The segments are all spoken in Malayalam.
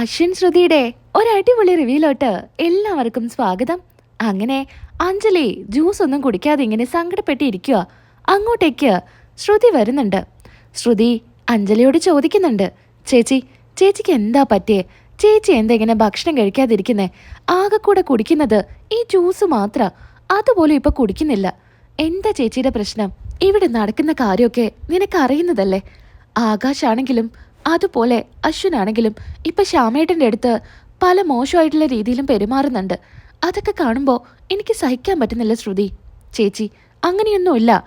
അശ്വിൻ ശ്രുതിയുടെ ഒരടിപൊളി റിവ്യൂലോട്ട് എല്ലാവർക്കും സ്വാഗതം. അങ്ങനെ അഞ്ജലി ജ്യൂസ് ഒന്നും കുടിക്കാതെ ഇങ്ങനെ സങ്കടപ്പെട്ടിരിക്കുക. അങ്ങോട്ടേക്ക് ശ്രുതി വരുന്നുണ്ട്. ശ്രുതി അഞ്ജലിയോട് ചോദിക്കുന്നുണ്ട്. ചേച്ചി ചേച്ചിക്ക് എന്താ പറ്റിയേ? ചേച്ചി എന്താ ഇങ്ങനെ ഭക്ഷണം കഴിക്കാതിരിക്കുന്നേ? കൂടെ കുടിക്കുന്നത് ഈ ജ്യൂസ് മാത്രം. അതുപോലും ഇപ്പൊ കുടിക്കുന്നില്ല. എന്താ ചേച്ചിയുടെ പ്രശ്നം? ഇവിടെ നടക്കുന്ന കാര്യമൊക്കെ നിനക്ക് അറിയുന്നതല്ലേ ആകാശാണെങ്കിലും അതുപോലെ അശ്വിനാണെങ്കിലും ഇപ്പൊ ശ്യാമേട്ടന്റെ അടുത്ത് പല മോശമായിട്ടുള്ള രീതിയിലും പെരുമാറുന്നുണ്ട്. അതൊക്കെ കാണുമ്പോൾ എനിക്ക് സഹിക്കാൻ പറ്റുന്നില്ല ശ്രുതി. ചേച്ചി അങ്ങനെയൊന്നുമില്ല.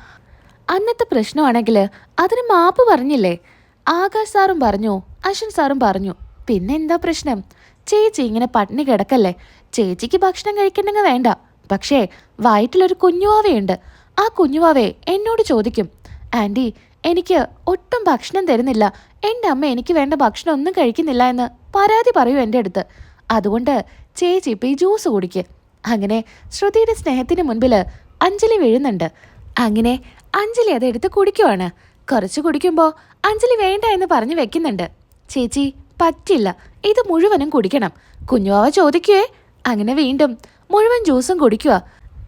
അന്നത്തെ പ്രശ്നമാണെങ്കിൽ അതിന് മാപ്പ് പറഞ്ഞില്ലേ? ആകാശ് സാറും പറഞ്ഞു അശ്വിൻ സാറും പറഞ്ഞു പിന്നെ എന്താ പ്രശ്നം? ചേച്ചി ഇങ്ങനെ പട്ടിണി കിടക്കല്ലേ? ചേച്ചിക്ക് ഭക്ഷണം കഴിക്കണമെങ്കിൽ വേണ്ട. പക്ഷേ വയറ്റിലൊരു കുഞ്ഞുവാവയുണ്ട്. ആ കുഞ്ഞുവാവയെ എന്നോട് ചോദിക്കും ആന്റി എനിക്ക് ഒട്ടും ഭക്ഷണം തരുന്നില്ല. എന്റെ അമ്മ എനിക്ക് വേണ്ട ഭക്ഷണം ഒന്നും കഴിക്കുന്നില്ല എന്ന് പരാതി പറയൂ എന്റെ അടുത്ത്. അതുകൊണ്ട് ചേച്ചി ഇപ്പം ഈ ജ്യൂസ് കുടിക്ക്. അങ്ങനെ ശ്രുതിയുടെ സ്നേഹത്തിന് മുൻപിൽ അഞ്ജലി വീഴുന്നുണ്ട്. അങ്ങനെ അഞ്ജലി അതെടുത്ത് കുടിക്കുവാണ്. കുറച്ച് കുടിക്കുമ്പോൾ അഞ്ജലി വേണ്ട എന്ന് പറഞ്ഞു വെക്കുന്നുണ്ട്. ചേച്ചി പറ്റില്ല. ഇത് മുഴുവനും കുടിക്കണം. കുഞ്ഞുവാവ ചോദിക്കുവേ. അങ്ങനെ വീണ്ടും മുഴുവൻ ജ്യൂസും കുടിക്കുക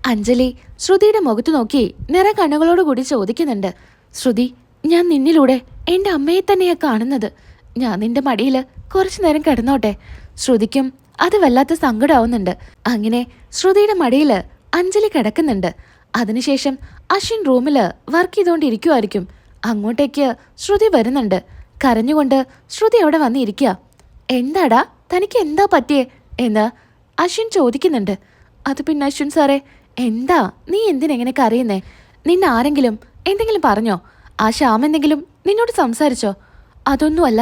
അഞ്ജലി ശ്രുതിയുടെ മുഖത്ത് നോക്കി നിറ കണ്ണുകളോട് കൂടി ചോദിക്കുന്നുണ്ട്. ശ്രുതി ഞാൻ നിന്നിലൂടെ എന്റെ അമ്മയെ തന്നെയാ കാണുന്നത്. ഞാൻ നിന്റെ മടിയിൽ കുറച്ചു നേരം കിടന്നോട്ടെ. ശ്രുതിക്കും അത് വല്ലാത്ത സങ്കടമാവുന്നുണ്ട് അങ്ങനെ ശ്രുതിയുടെ മടിയിൽ അഞ്ജലി കിടക്കുന്നുണ്ട്. അതിനുശേഷം അശ്വിൻ റൂമിൽ വർക്ക് ചെയ്തുകൊണ്ടിരിക്കുമായിരിക്കും അങ്ങോട്ടേക്ക് ശ്രുതി വരുന്നുണ്ട്. കരഞ്ഞുകൊണ്ട് ശ്രുതി അവിടെ വന്നിരിക്കുക എന്താടാ തനിക്ക് എന്താ പറ്റിയേ എന്ന് അശ്വിൻ ചോദിക്കുന്നുണ്ട്. അത് പിന്നെ അശ്വിൻ സാറേ എന്താ? നീ എന്തിനെങ്ങനെ കരയുന്നേ? നിന്നെ ആരെങ്കിലും എന്തെങ്കിലും പറഞ്ഞോ? ആ ശ്യാം എന്തെങ്കിലും നിന്നോട് സംസാരിച്ചോ? അതൊന്നുമല്ല.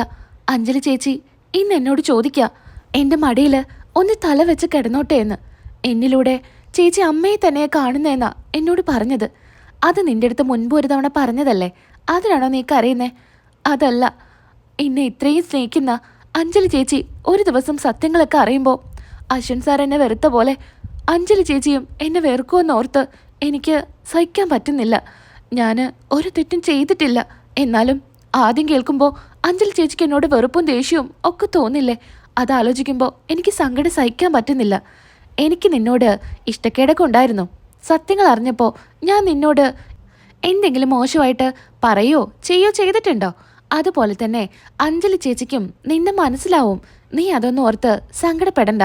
അഞ്ജലി ചേച്ചി ഇന്ന് എന്നോട് ചോദിക്കുക എന്റെ മടിയിൽ ഒന്ന് തല വെച്ച് കിടന്നോട്ടെ എന്ന്. എന്നിലൂടെ ചേച്ചി അമ്മയെ തന്നെ കാണുന്നതെന്നാ എന്നോട് പറഞ്ഞത്. അത് നിന്റെ അടുത്ത് മുൻപ് ഒരു തവണ പറഞ്ഞതല്ലേ? അതിനാണോ നീ കരയുന്നേ? അതല്ല. എന്നെ ഇത്രയും സ്നേഹിക്കുന്ന അഞ്ജലി ചേച്ചി ഒരു ദിവസം സത്യങ്ങളൊക്കെ അറിയുമ്പോൾ അശ്വൻ സാർ എന്നെ വെറുത്ത പോലെ അഞ്ജലി ചേച്ചിയും എന്നെ വെറുക്കുമെന്നോർത്ത് എനിക്ക് സഹിക്കാൻ പറ്റുന്നില്ല. ഞാൻ ഒരു തെറ്റും ചെയ്തിട്ടില്ല. എന്നാലും ആദ്യം കേൾക്കുമ്പോൾ അഞ്ചൽ ചേച്ചിക്ക് എന്നോട് വെറുപ്പും ദേഷ്യവും ഒക്കെ തോന്നില്ലേ? അത് ആലോചിക്കുമ്പോൾ എനിക്ക് സങ്കടം സഹിക്കാൻ പറ്റുന്നില്ല. എനിക്ക് നിന്നോട് ഇഷ്ടക്കേടൊക്കെ ഉണ്ടായിരുന്നു. സത്യങ്ങൾ അറിഞ്ഞപ്പോൾ ഞാൻ നിന്നോട് എന്തെങ്കിലും മോശമായിട്ട് പറയോ ചെയ്യോ ചെയ്തിട്ടുണ്ടോ? അതുപോലെ തന്നെ അഞ്ജലി ചേച്ചിക്കും നിന്നെ മനസ്സിലാവും. നീ അതൊന്നും ഓർത്ത് സങ്കടപ്പെടണ്ട.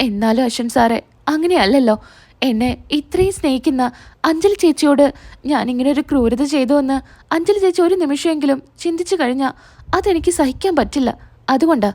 എന്നാലും അശ്വൻ സാറേ അങ്ങനെയല്ലല്ലോ. എന്നെ ഇത്രയും സ്നേഹിക്കുന്ന അഞ്ജലി ചേച്ചിയോട് ഞാൻ ഇങ്ങനെ ഒരു ക്രൂരത ചെയ്തു എന്ന് അഞ്ജലി ചേച്ചി ഒരു നിമിഷമെങ്കിലും ചിന്തിച്ചു കഴിഞ്ഞാൽ അതെനിക്ക് സഹിക്കാൻ പറ്റില്ല. അതുകൊണ്ട്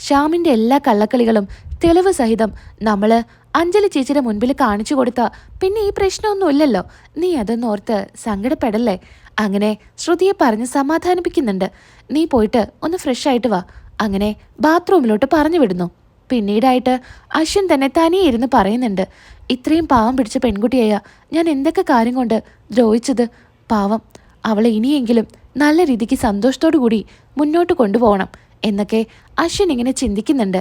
ശ്യാമിന്റെ എല്ലാ കള്ളക്കളികളും തെളിവ് സഹിതം നമ്മൾ അഞ്ജലി ചേച്ചിയുടെ മുൻപിൽ കാണിച്ചു കൊടുത്ത പിന്നെ ഈ പ്രശ്നമൊന്നുമില്ലല്ലോ. നീ അതൊന്നും ഓർത്ത് സങ്കടപ്പെടല്ലേ? അങ്ങനെ ശ്രുതിയെ പറഞ്ഞ് സമാധാനിപ്പിക്കുന്നുണ്ട്. നീ പോയിട്ട് ഒന്ന് ഫ്രഷ് ആയിട്ട് വാ. അങ്ങനെ ബാത്റൂമിലോട്ട് പറഞ്ഞു വിടുന്നു. പിന്നീടായിട്ട് അശ്വിൻ തന്നെ തനിയെ ഇരുന്ന് പറയുന്നുണ്ട് ഇത്രയും പാവം പിടിച്ച പെൺകുട്ടിയായ ഞാൻ എന്തൊക്കെ കാര്യം കൊണ്ട് ദ്രോഹിച്ചത്? പാവം അവളെ ഇനിയെങ്കിലും നല്ല രീതിക്ക് സന്തോഷത്തോടു കൂടി മുന്നോട്ട് കൊണ്ടുപോകണം എന്നൊക്കെ അശ്വിൻ ഇങ്ങനെ ചിന്തിക്കുന്നുണ്ട്.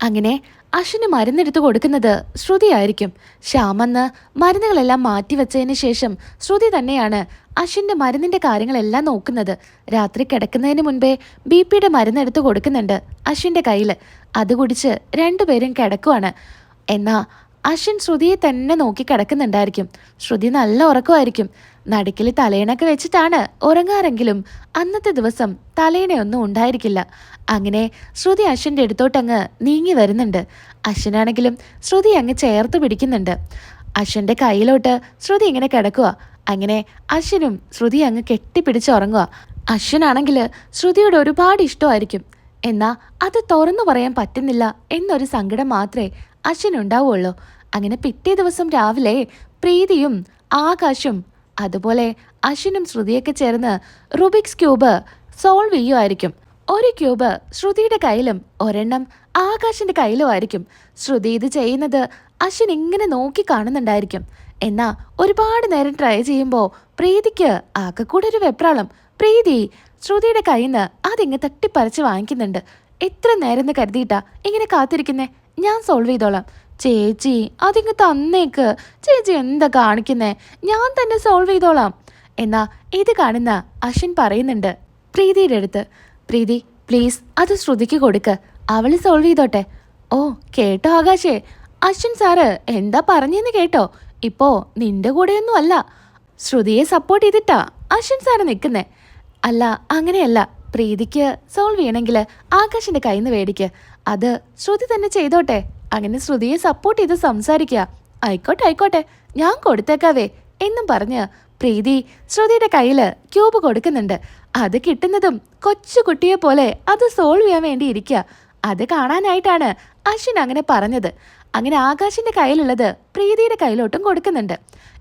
അങ്ങനെ അശ്വിന് മരുന്നെടുത്ത് കൊടുക്കുന്നത് ശ്രുതിയായിരിക്കും ശ്യാമെന്ന് മരുന്നുകളെല്ലാം മാറ്റിവെച്ചതിന് ശേഷം ശ്രുതി തന്നെയാണ് അശ്വിന്റെ മരുന്നിന്റെ കാര്യങ്ങളെല്ലാം നോക്കുന്നത്. രാത്രി കിടക്കുന്നതിന് മുൻപേ ബി പിയുടെ മരുന്നെടുത്ത് കൊടുക്കുന്നുണ്ട് അശ്വിന്റെ കയ്യിൽ അത് കുടിച്ച് രണ്ടുപേരും കിടക്കുവാണ്. എന്നാ അശ്വിൻ ശ്രുതിയെ തന്നെ നോക്കി കിടക്കുന്നുണ്ടായിരിക്കും. ശ്രുതി നല്ല ഉറക്കമായിരിക്കും. നടുക്കിൽ തലേണൊക്കെ വെച്ചിട്ടാണ് ഉറങ്ങാറെങ്കിലും അന്നത്തെ ദിവസം തലേണയൊന്നും ഉണ്ടായിരിക്കില്ല. അങ്ങനെ ശ്രുതി അശ്വിന്റെ അടുത്തോട്ടങ്ങ് നീങ്ങി വരുന്നുണ്ട്. അശ്വിനാണെങ്കിലും ശ്രുതി അങ്ങ് ചേർത്ത് പിടിക്കുന്നുണ്ട്. അശ്വിന്റെ കയ്യിലോട്ട് ശ്രുതി ഇങ്ങനെ കിടക്കുക അങ്ങനെ അശ്വിനും ശ്രുതി അങ്ങ് കെട്ടിപ്പിടിച്ച് ഉറങ്ങുക അശ്വിനാണെങ്കിൽ ശ്രുതിയോട് ഒരുപാട് ഇഷ്ടമായിരിക്കും. എന്നാ അത് തുറന്നു പറയാൻ പറ്റുന്നില്ല എന്നൊരു സങ്കടം മാത്രമേ അശ്വിനുണ്ടാവുള്ളൂ. അങ്ങനെ പിറ്റേ ദിവസം രാവിലെ പ്രീതിയും ആകാശും അതുപോലെ അശ്വിനും ശ്രുതിയൊക്കെ ചേർന്ന് റുബിക്സ് ക്യൂബ് സോൾവ് ചെയ്യുമായിരിക്കും ഒരു ക്യൂബ് ശ്രുതിയുടെ കയ്യിലും ഒരെണ്ണം ആകാശിന്റെ കയ്യിലും ആയിരിക്കും. ശ്രുതി ഇത് ചെയ്യുന്നത് അശ്വിൻ ഇങ്ങനെ നോക്കി കാണുന്നുണ്ടായിരിക്കും. എന്നാ ഒരുപാട് നേരം ട്രൈ ചെയ്യുമ്പോൾ പ്രീതിക്ക് ആകെക്കൂടെ ഒരു വെപ്രാളം. പ്രീതി ശ്രുതിയുടെ കയ്യിൽ നിന്ന് അതിങ്ങ് തട്ടിപ്പറിച്ച് വാങ്ങിക്കുന്നുണ്ട്. എത്ര നേരം എന്ന് കരുതിയിട്ടാ ഇങ്ങനെ കാത്തിരിക്കുന്നേ? ഞാൻ സോൾവ് ചെയ്തോളാം. ചേച്ചി അതിങ്ങ് തന്നേക്ക്. ചേച്ചി എന്താ കാണിക്കുന്നേ? ഞാൻ തന്നെ സോൾവ് ചെയ്തോളാം. എന്നാ ഇത് കാണുന്ന അശ്വിൻ പറയുന്നുണ്ട് പ്രീതിയുടെ അടുത്ത്. പ്രീതി പ്ലീസ് അത് ശ്രുതിക്ക് കൊടുക്ക്. അവൾ സോൾവ് ചെയ്തോട്ടെ. ഓ കേട്ടോ ആകാശേ. അശ്വിൻ സാറ് എന്താ പറഞ്ഞെന്ന് കേട്ടോ. ഇപ്പോ നിന്റെ കൂടെയൊന്നും അല്ല ശ്രുതിയെ സപ്പോർട്ട് ചെയ്തിട്ടാ അശ്വിൻ സാറ് നിൽക്കുന്നേ. അല്ല അങ്ങനെയല്ല. പ്രീതിക്ക് സോൾവ് ചെയ്യണമെങ്കിൽ ആകാശിന്റെ കയ്യിൽ നിന്ന് മേടിക്ക് അത് ശ്രുതി തന്നെ ചെയ്തോട്ടെ. അങ്ങനെ ശ്രുതിയെ സപ്പോർട്ട് ചെയ്ത് സംസാരിക്കുക ആയിക്കോട്ടെ ആയിക്കോട്ടെ. ഞാൻ കൊടുത്തേക്കാവേ. എന്നും പറഞ്ഞ് പ്രീതി ശ്രുതിയുടെ കയ്യിൽ ക്യൂബ് കൊടുക്കുന്നുണ്ട്. അത് കിട്ടുന്നതും കൊച്ചു കുട്ടിയെ പോലെ അത് സോൾവ് ചെയ്യാൻ വേണ്ടി ഇരിക്കുക അത് കാണാനായിട്ടാണ് അശ്വിൻ അങ്ങനെ പറഞ്ഞത്. അങ്ങനെ ആകാശിന്റെ കയ്യിലുള്ളത് പ്രീതിയുടെ കയ്യിലോട്ടും കൊടുക്കുന്നുണ്ട്.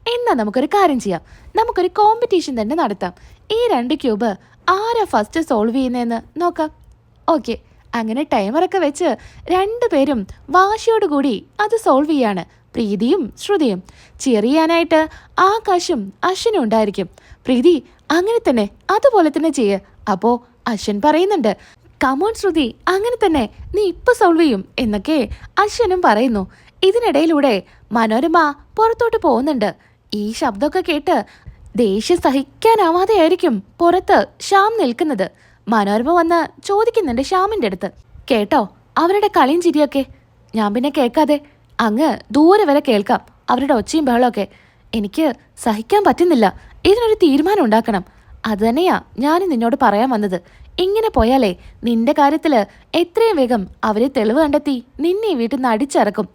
എന്നാ നമുക്കൊരു കാര്യം ചെയ്യാം. നമുക്കൊരു കോമ്പറ്റീഷൻ തന്നെ നടത്താം. ഈ രണ്ട് ക്യൂബ് ആരാ ഫസ്റ്റ് സോൾവ് ചെയ്യുന്നതെന്ന് നോക്കാം. ഓക്കെ അങ്ങനെ ടൈമറൊക്കെ വെച്ച് രണ്ടുപേരും വാശിയോടുകൂടി അത് സോൾവ് ചെയ്യാണ്. പ്രീതിയും ശ്രുതിയും. ചെറിയാനായിട്ട് ആകാശും അശ്വനും ഉണ്ടായിരിക്കും. പ്രീതി അങ്ങനെ തന്നെ അതുപോലെ തന്നെ ചെയ്യ്. അപ്പോ അശ്വൻ പറയുന്നുണ്ട് കമോൺ ശ്രുതി അങ്ങനെ തന്നെ നീ ഇപ്പൊ സോൾവ് ചെയ്യും എന്നൊക്കെ അശ്വനും പറയുന്നു. ഇതിനിടയിലൂടെ മനോരമ പുറത്തോട്ട് പോകുന്നുണ്ട്. ഈ ശബ്ദമൊക്കെ കേട്ട് ദേഷ്യം സഹിക്കാനാവാതെയായിരിക്കും പുറത്ത് ശ്യാം നിൽക്കുന്നത്. മനോരമ വന്ന് ചോദിക്കുന്നുണ്ട് ശ്യാമിന്റെ അടുത്ത്. കേട്ടോ അവരുടെ കളിയും ചിരിയൊക്കെ. ഞാൻ പിന്നെ കേൾക്കാതെ അങ്ങ് ദൂരെ വരെ കേൾക്കാം അവരുടെ ഒച്ചയും ബഹളമൊക്കെ. എനിക്ക് സഹിക്കാൻ പറ്റുന്നില്ല. ഇതിനൊരു തീരുമാനം ഉണ്ടാക്കണം. അത് തന്നെയാ ഞാൻ നിന്നോട് പറയാൻ വന്നത്. ഇങ്ങനെ പോയാലേ നിന്റെ കാര്യത്തിൽ എത്രയും വേഗം അവരെ തെളിവ് കണ്ടെത്തി നിന്നെ ഈ വീട്ടിൽ നിന്ന് അടിച്ചിറക്കും.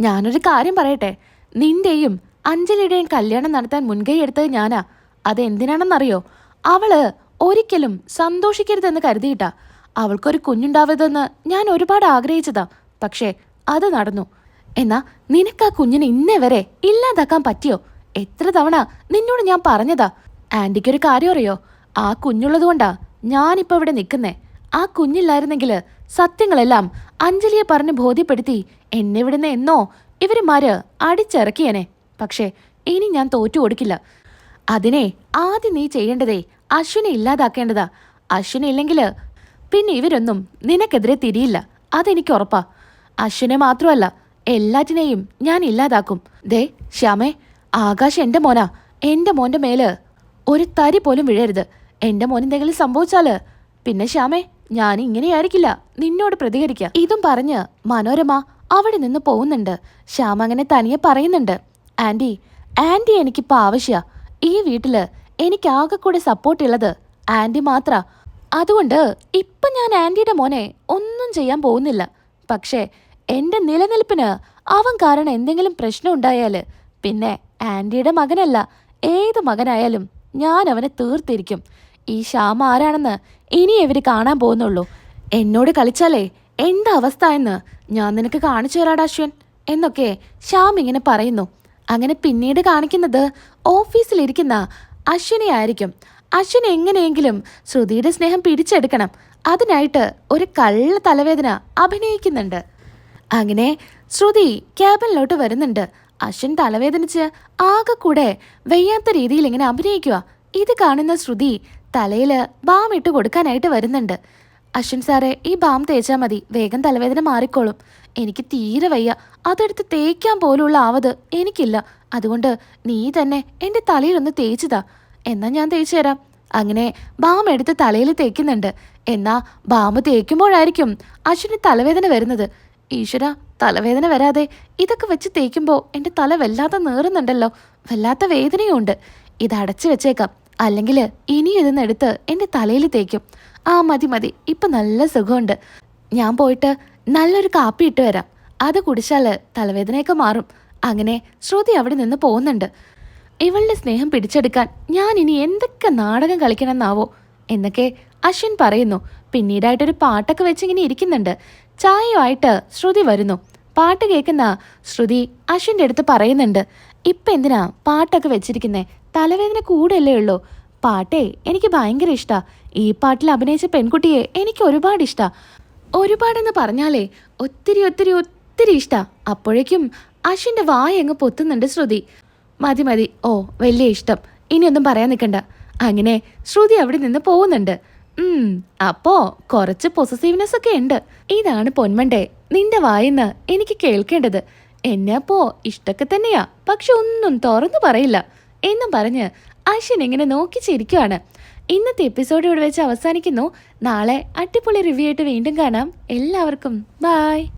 ഞാനൊരു കാര്യം പറയട്ടെ? നിന്റെയും അഞ്ജലിയുടെയും കല്യാണം നടത്താൻ മുൻകൈ എടുത്തത് ഞാനാ. അതെന്തിനാണെന്നറിയോ? അവൾ ഒരിക്കലും സന്തോഷിക്കരുതെന്ന് കരുതിയിട്ടാ. അവൾക്കൊരു കുഞ്ഞുണ്ടാവരുതെന്ന് ഞാൻ ഒരുപാട് ആഗ്രഹിച്ചതാ. പക്ഷേ അത് നടന്നു. എന്നാ നിനക്ക് ആ കുഞ്ഞിനെ ഇന്നേ വരെ ഇല്ലാതാക്കാൻ പറ്റിയോ? എത്ര തവണ നിന്നോട് ഞാൻ പറഞ്ഞതാ. ആന്റിക്കൊരു കാര്യം അറിയോ? ആ കുഞ്ഞുള്ളത് ഞാനിപ്പോ ഇവിടെ നിൽക്കുന്നേ. ആ കുഞ്ഞില്ലായിരുന്നെങ്കിൽ സത്യങ്ങളെല്ലാം അഞ്ജലിയെ പറഞ്ഞ് ബോധ്യപ്പെടുത്തി എന്നെ ഇവിടുന്ന് എന്നോ ഇവരുമാര് അടിച്ചിറക്കിയനെ. പക്ഷേ ഇനി ഞാൻ തോറ്റു കൊടുക്കില്ല. അതിനെ ആദ്യം നീ ചെയ്യേണ്ടതേ അശ്വിനെ ഇല്ലാതാക്കേണ്ടതാ. അശ്വിനെ ഇല്ലെങ്കിൽ പിന്നെ ഇവരൊന്നും നിനക്കെതിരെ തിരിയില്ല. അതെനിക്ക് ഉറപ്പാ. അശ്വിനെ മാത്രമല്ല എല്ലാറ്റിനെയും ഞാൻ ഇല്ലാതാക്കും. ദേ ശ്യാമേ ആകാശ് എന്റെ മോനാ. എന്റെ മോന്റെ മേൽ ഒരു തരി പോലും വീഴരുത്. എന്റെ മോൻ എന്തെങ്കിലും സംഭവിച്ചാൽ? പിന്നെ ശ്യാമേ ഞാൻ ഇങ്ങനെയായിരിക്കില്ല. നിന്നോട് പ്രതികരിക്കുക ഇതും പറഞ്ഞ് മനോരമ അവിടെ നിന്ന് പോകുന്നുണ്ട്. ശ്യാമ അങ്ങനെ തനിയെ പറയുന്നുണ്ട്. ആന്റി ആന്റി എനിക്കിപ്പോ ആവശ്യ. ഈ വീട്ടിൽ എനിക്ക് ആകെ കൂടെ സപ്പോർട്ട് ഉള്ളത് ആന്റി മാത്ര. അതുകൊണ്ട് ഇപ്പൊ ഞാൻ ആന്റിയുടെ മോനെ ഒന്നും ചെയ്യാൻ പോകുന്നില്ല. പക്ഷേ എന്റെ നിലനിൽപ്പിന് അവൻ കാരണം എന്തെങ്കിലും പ്രശ്നം ഉണ്ടായാൽ പിന്നെ ആന്റിയുടെ മകനല്ല. ഏത് മകനായാലും ഞാൻ അവനെ തീർത്തിരിക്കും. ഈ ശ്യാമ ആരാണെന്ന് ഇനി ഇവർ കാണാൻ പോകുന്നുള്ളൂ. എന്നോട് കളിച്ചാലേ എന്താ അവസ്ഥ എന്ന് ഞാൻ നിനക്ക് കാണിച്ചു തരാടാ അശ്വൻ എന്നൊക്കെ ശ്യാം ഇങ്ങനെ പറയുന്നു. അങ്ങനെ പിന്നീട് കാണിക്കുന്നത് ഓഫീസിലിരിക്കുന്ന അശ്വിനെ ആയിരിക്കും. അശ്വിൻ എങ്ങനെയെങ്കിലും ശ്രുതിയുടെ സ്നേഹം പിടിച്ചെടുക്കണം. അതിനായിട്ട് ഒരു കള്ള തലവേദന അഭിനയിക്കുന്നുണ്ട്. അങ്ങനെ ശ്രുതി ക്യാബിനിലോട്ട് വരുന്നുണ്ട്. അശ്വിൻ തലവേദനിച്ച് ആകെ കൂടെ വയ്യാത്ത രീതിയിൽ ഇങ്ങനെ അഭിനയിക്കുക ഇത് കാണുന്ന ശ്രുതി തലയിൽ ബാം ഇട്ട് കൊടുക്കാനായിട്ട് വരുന്നുണ്ട്. അശ്വിൻ സാറെ ഈ ബാം തേച്ചാൽ മതി. വേഗം തലവേദന മാറിക്കോളും. എനിക്ക് തീരെ വയ്യ. അതെടുത്ത് തേക്കാൻ പോലുള്ള ആവത് എനിക്കില്ല. അതുകൊണ്ട് നീ തന്നെ എന്റെ തലയിലൊന്ന് തേച്ചതാ. എന്നാ ഞാൻ തേച്ചു തരാം. അങ്ങനെ ബാം എടുത്ത് തലയിൽ തേക്കുന്നുണ്ട്. എന്നാ ബാം തേക്കുമ്പോഴായിരിക്കും അശ്വിന് തലവേദന വരുന്നത്. ഈശ്വര തലവേദന വരാതെ ഇതൊക്കെ വെച്ച് തേക്കുമ്പോൾ എന്റെ തല വല്ലാതെ നേറുന്നുണ്ടല്ലോ. വല്ലാത്ത വേദനയുണ്ട്. ഇത് അടച്ചു വെച്ചേക്കാം. അല്ലെങ്കിൽ ഇനി ഇതെന്നെടുത്ത് എന്റെ തലയിൽ തേക്കും. ആ മതി മതി. ഇപ്പൊ നല്ല സുഖമുണ്ട്. ഞാൻ പോയിട്ട് നല്ലൊരു കാപ്പി ഇട്ട് വരാം. അത് കുടിച്ചാൽ തലവേദനയൊക്കെ മാറും. അങ്ങനെ ശ്രുതി അവിടെ നിന്ന് പോകുന്നുണ്ട്. ഇവളുടെ സ്നേഹം പിടിച്ചെടുക്കാൻ ഞാൻ ഇനി എന്തൊക്കെ നാടകം കളിക്കണമെന്നാവോ എന്നൊക്കെ അശ്വിൻ പറയുന്നു. പിന്നീടായിട്ടൊരു പാട്ടൊക്കെ വെച്ചിങ്ങനെ ഇരിക്കുന്നുണ്ട്. ചായയുമായിട്ട് ശ്രുതി വരുന്നു. പാട്ട് കേൾക്കുന്ന ശ്രുതി അശ്വിന്റെ അടുത്ത് പറയുന്നുണ്ട്. ഇപ്പം എന്തിനാ പാട്ടൊക്കെ വെച്ചിരിക്കുന്നേ? തലവേദന കൂടെയല്ലേ ഉള്ളൂ. പാട്ടേ എനിക്ക് ഭയങ്കര ഇഷ്ടാ. ഈ പാട്ടിൽ അഭിനയിച്ച പെൺകുട്ടിയെ എനിക്ക് ഒരുപാട് ഇഷ്ടാ. ഒരുപാടെന്ന് പറഞ്ഞാലേ ഒത്തിരി ഒത്തിരി ഒത്തിരി ഇഷ്ടാ. അപ്പോഴേക്കും അശ്വിന്റെ വായ അങ്ങ് പൊത്തുന്നുണ്ട് ശ്രുതി. മതി മതി. ഓ വലിയ ഇഷ്ടം. ഇനിയൊന്നും പറയാൻ നിൽക്കണ്ട അങ്ങനെ ശ്രുതി അവിടെ നിന്ന് പോകുന്നുണ്ട്. അപ്പോ കുറച്ച് പൊസസീവ്നെസ് ഒക്കെ ഉണ്ട്. ഇതാണ് പൊന്മണ്ടേ നിന്റെ വായിന്ന് എനിക്ക് കേൾക്കേണ്ടത്. എന്നെ അപ്പോ ഇഷ്ടൊക്കെ തന്നെയാ. പക്ഷെ ഒന്നും തുറന്നു പറയില്ല. എന്നും പറഞ്ഞ് അശ്വിൻ ഇങ്ങനെ നോക്കി ചിരിക്കുവാണ്. ഇന്നത്തെ എപ്പിസോഡ് ഇവിടെ വെച്ച് അവസാനിക്കുന്നു. നാളെ അടിപൊളി റിവ്യൂ ആയിട്ട് വീണ്ടും കാണാം. എല്ലാവർക്കും ബായ്